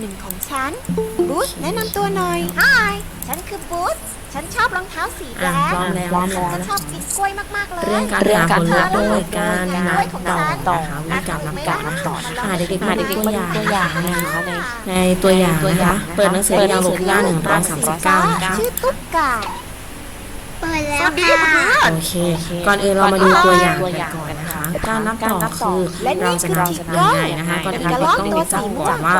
หนึ่งของฉัน บูธแนะนำตัวหน่อย ฮายฉันคือบูธฉันชอบรองเท้าสีแดอะงพร้อมแล้ว ฉันก็ชอบกินกล้วยมากๆเลยเรื่องการเรื่องหาการผลลัพธ์หาด้วยการนับต่อต่อนะคะวิธีการนับต่อนะคะอะอ่าเด็กๆมามาเด็ดูกๆตัวมาอดูย่างตัวอย่างนะนะคะคะในในตัวอย่างตัวอนะย่าคะงเปิดหนังสือยาวบทที่หน้าหนึ่งร้อยสามสิบเก้านะคะ ชื่อตุ๊กไก่ เปิดแล้วสวัสดีค่ะค่ะ โอเค ก่อนอื่นเรามาดูตัวอย่างตัวกันอย่างก่อนนะคะกันการนับต่อคือและนี่เราจะนับคือยังไงนะคะก่อนอื่นเราต้องรู้จักก่อนว่า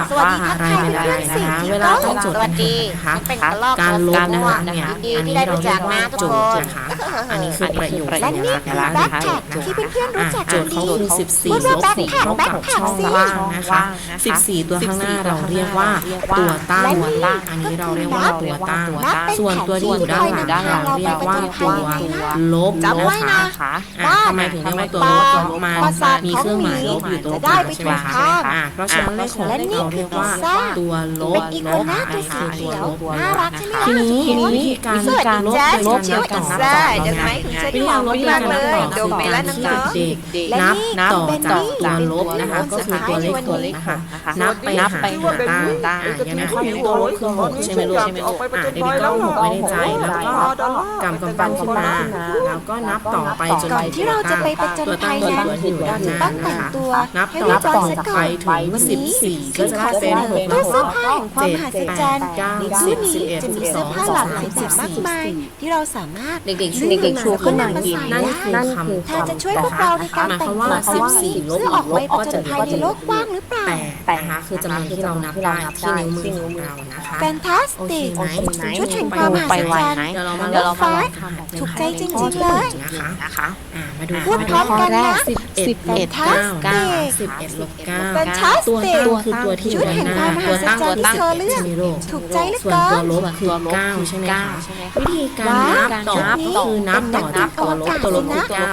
อะไรเป็นอะไรนะคะ เวลาต้องจดสวัสดีนะคะฉันเป็นกระรอกการลบนะคะตัวเนี่ยดีอันที่นี้ได้เรารู้เรีจัยกกว่านะทุกโจคทย์นนะคะ อันนี้คือประโยคและนี่คือแบ็คแท็กที่เพื่อนๆรู้จักโจกันทย์ดีเขาคือ14พูดลว่าบ back 4 tag เท่ากับ back tag ช่องสิว่างนะคะ14 ตัวข้างหน้าเราเรียกว่าตัวตั้งและนี่อันนี้เราเรียกว่าตัวตั้งนับเป็นส่วนตัวที่อยู่ด้านหลังแผนที่เราเรียกว่า่าตัวลบนะคะอ่าทำไมถึงเรียกว่าตัวลบเพราะมันมีเครื่องหมายลบอยู่ตรงกลางใช่ไหมคะเพราะฉะนั้นเลขของเราเรียกว่าตัวลบนะคะตัวลบทีนี้ทีนี้วิธีการการลบลบนับต่อจากนับวิธีการลบการนับต่อคือการที่เด็กนับต่อจากการลบนะคะก็คือตัวเลขหกนะคะนับไปนับไปหาตัวตั้งอย่างนี้ข้อนี้ตัวลบคือหกใช่ไหมลูกใช่ไหมอ่าเด็กๆก็หกไว้ในใจแล้วก็กำกำปั้นขึ้นมาแล้วก็นับต่อไปจนก่อนถึงที่เราจะไปประจนตัวภัตั้งยคือนั้นตัวที่อยู่เราด้านหจะน้าต้องแต่นะงคะตัวนับให้ต่อเรียบร้อยซะไปก่อนถึงสิบสี่ก็จะได้เป็นหกแล้ตู้วเสื้อผ้าแห่งความมหัศจรรย์เก้าในสิที่บสิบนี้เอ็ดจะมีสิบสเสื้อองผ้าหลากหลายแบบมากมายที่เราสามารถเด็กๆชูเด็กๆชูขึ้นมาขึ้นมานั่นคือคำเธอจะช่วยพวกเราในการหมายคแต่วางมตัวว่า14ลบเพื่อออกไปลบผก็จจะญเหลืภัยอในโลกกว้างหรือเปล่าแปดนะคะคือจำนวนที่เรานับได้ที่นิ้วมือของเรานะคะแฟนตาสโอเคติกไหมชุดแห่งความมหัศจรรย์เดี๋ยวเรามาเดี๋ยวเรามาลลอองงทำแบบถูกใจจริงๆเลยนะคะนะคะอ่ามาดูพูดพร้อมกันนะสิบเอ็ดสิบเอ็ดลบเก้าเก้าสิบเอ็ดลบเก้า Fantastic ตัวตั้งคือตัวที่อยู่ด้านหน้าชุตัวดตั้งแห่ตัวงความมหัศจรรย์ตั้งที่เธอเลือกใช่ไหมลูกถูกใจเหลือส่วนเกิตัวนลบคือเก้าใช่ไหมคะวิธีการนับต่อคือนับต่อจากตัวลบตัวลบคือเก้า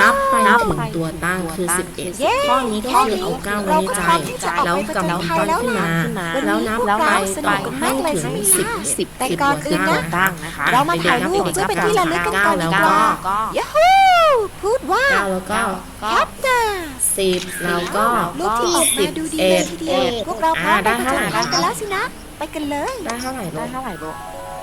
นับไปถึงตัวตั้งคือสิบเอ็ดเย้ข้อนี้ก็คือเอาเก้าไว้ในใจแล้วกำลังปั้นขึ้นมาแล้วนับไปไปให้ถึงสิบสิบแต่สิบก่อนตัวอื่นนะตั้งนะคะเรามาถ่ายรูปเพื่อเป็นที่ระลึกกันก่อนดีแล้วกก็ว่ายูฮูพูดว่าเก้าแล้วก็แคปเตอร์สิบแล้วก็รูปที่ออกมาดูดีเลยทีเดียวพวกเราพร้อมไปผจญภัยกันแล้วสินะ ไปกันเลยได้เท่าไหร่ลูกเท่าไหร่ลูก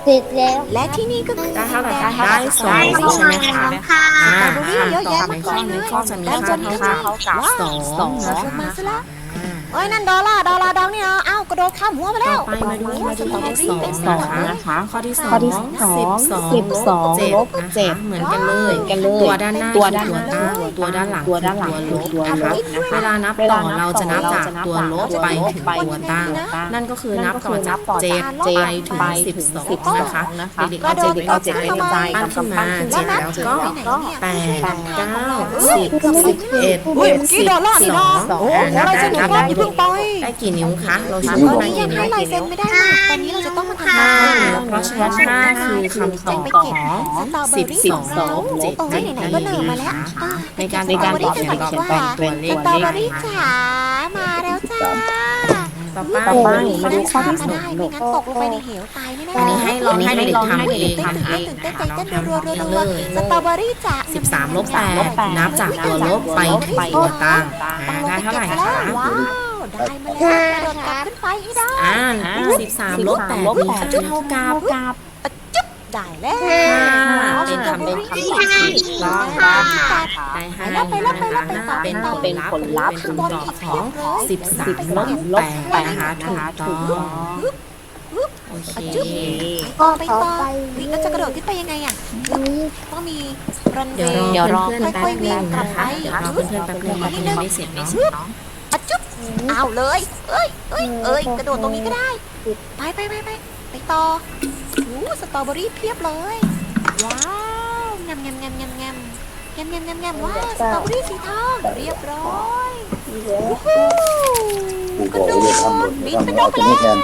เสร็จแล้วและที่นี่ก็คือได้เท่าไหร่แดคะนได้สองได้ใช่ไหมคะค่ะอ่าสตรอเบอรี่เยอะแยะต่อไปมากข้อมายเลนี้ยก็จะมีแล้วจค่านนี้เท่าจะกับว้าวสองสองนะลงมาซะแล้วอ่าเอ้ยนั่นดอลลาร์ดอลลาร์ดังนี่นะอ้าว กระโดดข้ามหัวมาแล้อวไปมาดูมาดูสตรอเบอเลขรี่สองนะคะข้อที่สองข้อที่สองสิบสองสิบสองเจ็ดลบนะคะเจ็ดเหมือนกันเลย กันเลยตัวด้านหน้าตัวด้านหน้าตัวตั้งตัวด้านหลังตัวด้านหลังคือตัวลบนะคะเวลานับต่อเราจะนับจากตัวลบไปถึงตัวตั้ง นั่นก็คือนับต่อจากเจ็ดไปถึงสิบสองนะคะเด็กๆเอาเจ็ดไปเอาเจ็ดไปในใจปั้นขึ้นมาเจ็ดแล้วก็แปดเก้าสิบสิบเอ็ดอุ้ยเมื่อกี้สิบดอลลาร์นี่สองโอ้อ่านับอะไรได้สนุกนับมาได้กอย่าเพิ่งไปได้กี่นิ้วคะ เราตชูอนได้นี้ยักี่งนิ้ให้วลายเซ็นไม่ได้นะตอนนี้เราจะต้องมาทำห้างานนิ้วเพราะฉะนั้นห้าคือคำตอบของสิบสองเจ็ดโอ้ยไหนๆก็เหนื่อยมาแล้วอะในการในการตอบเขียนเขียนก่อนตอบเป็นตัวสเลตรอขเบอรี่นะคะจ๋ามาแล้วจ้าต่อต่อไปไปมาดูข้อที่มาสอได้งไม่งั้นตกลงไปในเหวตายแน่ๆอันนี้ให้ลองให้เด็กๆทำเองตื่นทำเอเต้นงตื่นนะเต้นคะตื่นลองเต้นทำรัวทำเลยๆสตรอเบอรี่จ๋าสิบสามลบแปดนับจากตัวลบไปถึงตัวตั้งอ่าได้เท่าไหร่คะว้าว ได้มาแล้วกระโดดกลับขึ้นไปให้ได้อ่าสิบสามลบแปดมีค่าเท่ากับได้แล้วห้าเป็นคำเป็นคำตอบที่ถูกต้องได้ห้านิ้วนะคะห้าเป็นผลลัพธ์เป็นคำตอบของสิบสามลบแปดนะคะถูกต้องโอเคต่อไปต่อวิแล้วจะกระโดดขึ้นไปยังไงอะต้องมีรันเวเดี๋ยวรอย์เพื่อนๆแป๊บนึงนะคะเดี๋ยวรอเพื่อนๆแป๊บนึงมันยังไม่เสร็จเนาะอะจุ๊บ เอาเลยเอ้ยเอ้ยเอ้ยกระโดดตรงนี้ก็ได้ ไปไปไปไปไปต่อโอ้สตรอเบอรี่เพียบเลย ว้าวยำยำยำยำยำยำยำยำยำว้าวสตรอเบอรี่สีทองเรียบร้อยโอ้โหกระโดดบินเป็นนกไปแล้ว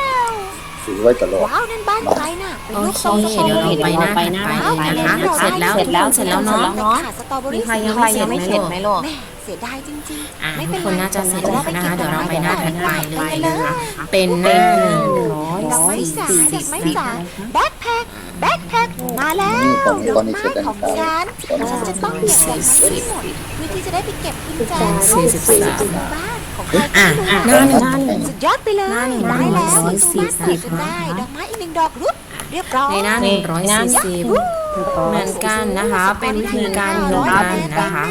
ถือไว้ตลอดว้าวนั่นบ้านใครน่ะเป็นโอลูกเคทรงสตรอเดี๋ยวเบอเรารี่ไปหน้าถัดไปเลยนะคะเสร็จแล้วทุกคนเสร็จแล้วเนาะขาดสตรอเบอมีรี่ใครสียังทองไม่เสร็จไหมลูกแม่เสียดายจริงอะๆไม่ทุเป็กนไรคนน่าจะเสร็จแล้วนะคะเดี๋ยวเราไปหน้าถัดไปเลยเลยนะคะเป็นหน้าหนึ่งร้อยดอกไม้จ๋าดอกไม้จ๋าแบ็คแพ็คแบ็คแพ็คมาแล้วนี่ตอนนี้ดตออนกนี้ไม้เสร็จแล้วของครับฉันตอนนี้ฉันจะต้องเก็บดอกไม้ให้หมดเพื่อที่จะได้ไปเก็บกุญแจสี่สิบไปสามถึงบ้านของใครอะก็ไม่รู้หน้าหนึ่งหน้าหนึ่ง สุดยอดไปเลยหน้าหนึ่งได้แล้วร้อยประตูสี่บ้านสิบเปิดจนได้ดอกไม้อีกหนึ่งดอกรุด เรียบร้อยในหน้า140เหมือนกันนะคะ เป็นวิธีการเดียวกันนะคะ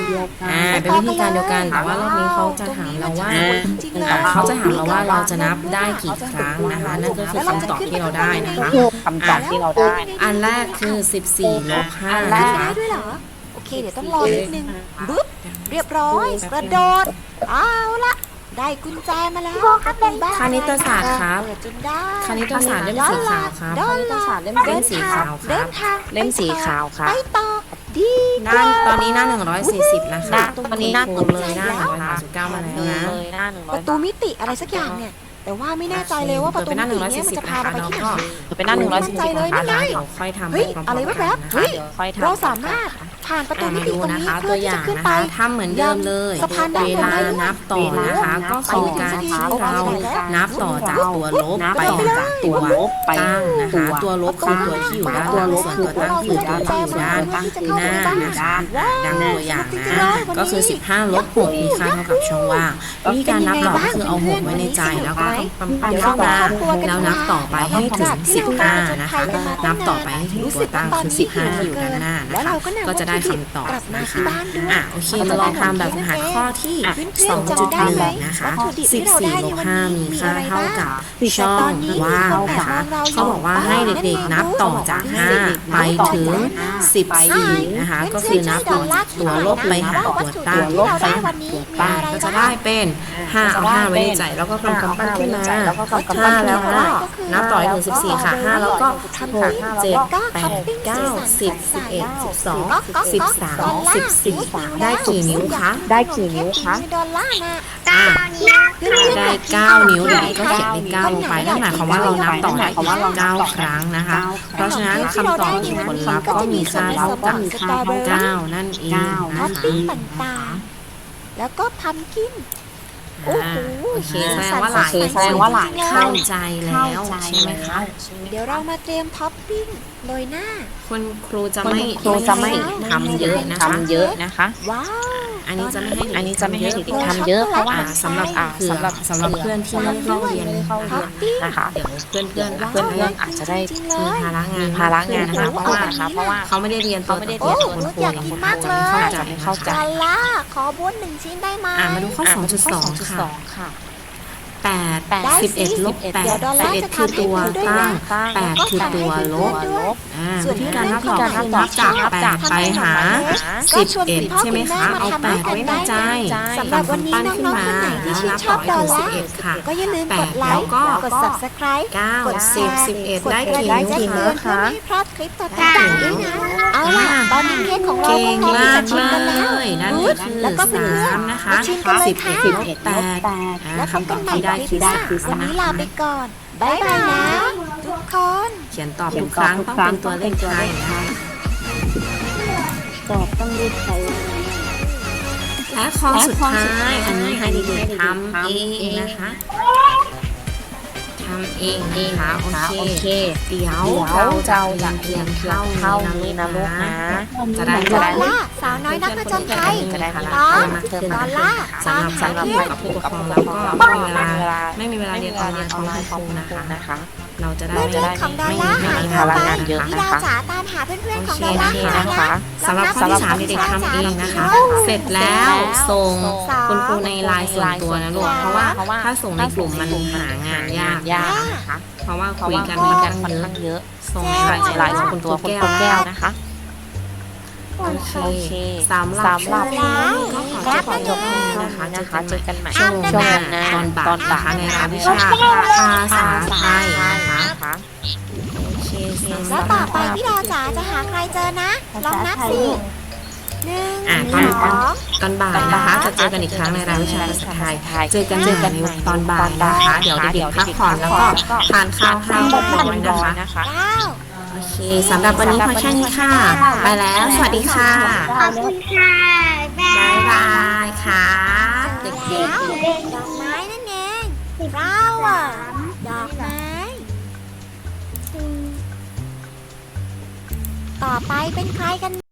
อ่า เป็นวิธีการเดียวกัน แต่ว่ารอบนี้เขาจะถามเราว่าจริงๆเลยเขาจะถามเราว่าเราจะนับได้กี่ครั้งนะคะ นั่นก็คือคำตอบที่เราได้นะคะคำตอบที่เราได้ อันแรกคือ 14ลบ5ได้นะคะด้วยเหรอโอเค เดี๋ยวต้องรอนิดนึงบึ๊บ เรียบร้อย กระโดด เอาละ ได้กุญแจมาแล้วประตูบ้านคณิตศาสตร์ครับ เปิดจนได้คณิตศาสตร์เล่มสีขาวครับด้านหลังเล่มเล่มสีขาวคเดิรับ นทางเล่มสีขาวครับ ไปต่อดีด้านตอนนี้หน้า 140 นะคะหน้าตรงนี้หน้าคุณเลยหน้า139มาแล้วดูนะ เลยหน้าหนึ่งร้ปอยระตูมิติอะไรสักอย่างเนี่ย แต่ว่าไม่แน่ใจเลยว่าประตูมิติเนี่ยมันจะพาเราไปที่ไหน เป็นหน้าหนึ่งร้อยสี่มั่นใจสิบเลยนะคะนี่ไงเดี๋ยวค่อยทำเฮ้ยพร้มๆอะไรกันแวบๆนะคะเฮ้ยเดี๋ยวค่อยทำเราสามารถ ผ่านประตูอะมิมาติดูตรงนะนี้คะเพื่ตัอวอที่ย่าจะงขึ้นนะไปคะทำเหมือนเดิมเลยสะพานด้านเวบนลาได้เลยนับต่อนะคะก็คือการที่เรานับต่อจากตัวลบนับไปต่อจากตัวลบไปตั้งนะคะตัวลบคือตัวที่อยู่ด้านหลังส่วนตัวตั้งคือตัวที่อยู่ด้านหน้านะคะดังตัวอย่างนะก็คือ 15ลบ6มีค่าเท่ากับช่องว่างวิธีการนับต่อก็คือเอา6ไว้ในใจแล้วก็ปั๊มๆเข้ามาแล้วนับต่อไปให้ถึง 15 นะคะ นับต่อไปให้ถึงตัวตั้งคือ 15 ที่อยู่ด้านหน้านะคะก็จะได้คำตอบนะคะอะโอเคมาลองทำแบบฝึกหัดข้อที่ 2.1 นะคะ 14ลบ5มีค่าเท่ากับช่องว่างนะคะเขาบอกว่าให้เด็กๆนับต่อจาก 5 ไปถึง 14 นะคะ ก็คือนับต่อจากตัวลบไปหาตัวตั้งที่เราได้นะคะวันนี้มีป้าอะไรก็จะบ้าได้งเป็น5เอา5ไว้ในใจแล้วก็กำกำปั้นขึ้นมาแล้วก็กำกำปั้น5ขึ้นแล้วมาก็นับต่อถึง 14 ค่ะ 5 แล้วก็6 7 8 9 10 11 12 13 14ได้กี่นิ้วคะได้กี่นิ้วคะดอลลาร์นะอะได้9นิ้วเด็กก็เขียนเลข9ลงไปนั่นหมายความว่าเรานับต่อได้อีก9ครั้งนะคะ เพราะฉะนั้นคำตอบคือผลลัพธ์ก็มีค่าเท่ากับ9นั่นเองท็อนะปคะปิ้งต่างๆแล้วก็พัมกิน โอ้อ่าโหโอเคแสดงว่าหลายโอเคแสดงว่าหลายเข้าใจแล้วใช่ไหมคะเดี๋ยวเรามาเตรียมท็อปปิ้งโรยหน้าคุณครูจะไม่ไม่ครูจะไม่ทำเยอะนะคะทำเยอะนะคะ ว้าว อันนี้จะไม่ให้อันนี้จะไม่ให้เด็กๆทำเยอะเพราะว่าอ่าสำหรับอ่าสำสำหหรัรับบสำหรับเพื่อนที่ไม่เข้าเรียนเข้าเรียนนะคะเดี๋ยวเพื่อนเพื่อนๆเพื่อนเพื่อนๆอาจจะได้จริงเลมียภาระงานมีภาระงานนะคะเพราะว่านะคะเพราะว่าเขาไม่ได้เรียนเขาไม่ได้ตัวเรียนต่อโอ้ตัวรู้อยากกินมากเลยอาจจะไม่เข้าใจกาล่าขอบ้วนหนึ่งชิ้นได้ไหมอ่ามาดูข้ออะ2.2ค่ะ2.2ค่ะ 8ได้สิ11ลบเดี๋ยวดอลลาร์จะ8 11คือตัวตั้งตั้ง8คือตัวลบด้วยอ่าส่วนวิธีการนับต่อวิธีการคือนันับบจากจาก8ไปหาก็ชวนคุณพ่อ11 ใช่ไหมคุณแม่คะมาเอาทำด้วย8กันไว้ในได้ใจสำหรับวันนี้ปั้นน้ขึ้นองๆมาคนไหนที่ชื่นนับชต่ออบให้ดอถึลงลาร์11ค่ะก็อย่าลืมกดไลแล้วค์ก็กด subscribe 9กดแชร์10 11กดได้กระกี่ดิ่งนิ้วแจ้งคะเตือนเพื่อไม่ให้พลาดคลิปต่างๆด้วยนะเอาล่ะตอนนี้เค้กของเราเก่งพร้อมากที่จะชิมกันแล้วเลยนั่นอุ๊ก็ยคือแล้วก็เพื่อนสามๆนะคะมาชิมกันเลยสิบค่ะเอ็ดลบแปดอ่าแล้วพบคำตกัอนบใหม่ที่ได้ในคือที่สามวันนี้ลาไปก่อนบายบายนะทุกคน เขียนตอบทุกครั้งต้องเป็นตัวเลขไทยนะคะตอบต้องรีบใช้และข้อสุดท้ายอันนี้ให้เด็กๆทำเองนะคะ ทำเองนะคะโอค่ะเคโอเคเดี๋ยวเดี๋ยวเราจะเราจะเรียนเรีเพียยนงเท่าเท่านี้นี้นะนะลูลูกกนะนะ จะได้ดจะอได้ลล่าสาวน้อยนักผจญภัยจะได้พลังน้องเพิ่มมากขึ้นดมาอลล่าสำหรับตามสำหรับหาผู้เพื่อนกับผู้ปกครองแล้วก็ไม่มีเวลาไม่มีเวลาเรียนออนไลน์ของคุณครูนะคะนะคะ เราจะได้เมื่อจะเรื่องได้ของดอลไม่ล่าไม่หายมีตัวภาระไปงานเยพี่อะดาวนะคะจ๋าตามหาเพื่อนๆของโอดอลล่าเคหานะนะคะสำหรับข้อที่สามเด็กๆทำเองนะคะ เสร็จแล้วส่งคุณครูในไลน์ส่วนตัวนะลูกเพราะว่าถ้าส่งในกลุ่มมันหางานยากยากนะคะเพราะว่าเพราะคุยว่ากันคุค่ยอนกันข้างค่อนเยอะข้างเยอะส่งแจ้ในงไลน์ไลส่วนน์คุส่วนณตัวครูคุณแก้ครูวแก้วนะนะคะโอเคโอเคสำหรับสำหรับช่วงนี้ก็ขอครัจะบขอจบนั่นเองนะคะนะคะเจอกันใหม่ช่วงช่วงหหน้าน้าตอนบ่ายตอนบ่ายนะคะในรายวิภาชาภาษาไทยนะคะนะคะ โอเคสำหแล้วต่อไปพี่ดาวจ๋าจะหาใครเจอนะ ลองนับสิหนึ่งอะสตอนอง ตอนบ่ายนะคะจะเจอกันอีกครั้งในรายวิชาภาษาไทย เจอกันเจอกันตอนบ่ายนะคะ เดี๋ยวเด็กๆพักผ่อนแล้วก็ทานข้าวให้เรียบร้อยนะคะนะคะ เก้า โอเคสำหรับวันนี้พอแค่นี้ค่ะ ไปแล้ว สวัสดีค่ะ ขอบคุณค่ะบ๊ายบาบ๊ายยบายครับเด็กแล้วดอกไม้นั่นเอง flower ดอกไม้ ต่อไปเป็นใครกัน